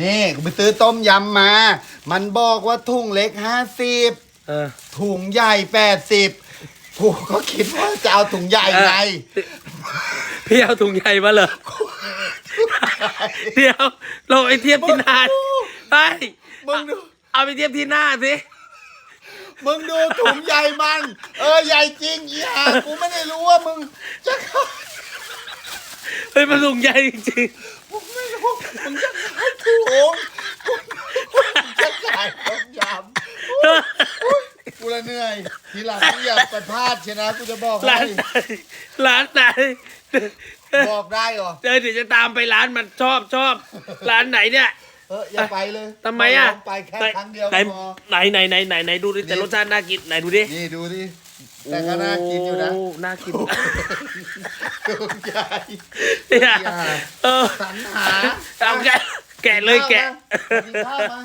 นี่กูไปซื้อต้มยำมา มันบอกว่าถุงเล็กห้าสิบเออ ถุงใหญ่แปดสิบกูก็คิดว่าจะเอาถุงใหญ่ไง พี่เอาถุงใหญ่มาเหรอ เดี๋ยวเราไปเทียบที่หน้าไปมึงดู เอาไปเทียบที่หน้าสิ มึงดูถุงใหญ่มัน เออใหญ่จริงอีห่ากูไม่ได้รู้ว่ามึงจะเฮ้ยมันถุงใหญ่จริง มึงไม่รู้มึงจะขายถุงมึงจะขายต้มยำ กูละเหนื่อยทีหลังมึงอย่าไปพลาดเชยวนะกูจะบอกๆร้าให้นไหนร้านไหนบอกได้เหรอเดี๋ยวเดี๋ยวจะตามไปร้านมันชอบชอบร้านไหนเนี่ยเอออย่าไปเลยทำไมอะลงไปแค่ครั้งเดียวไหนก็พอ ไหนไหนไหนไหนไหนดูดิแต่รสชาติน่ากินไหนดูดินี่ดูดิแต่ก็น่ากินอยู่นะโน่ากินถุงใหญ่เนี่ยอย่าเออสรรหาเอาแกะแกะเลยแกะ กินข้าวมา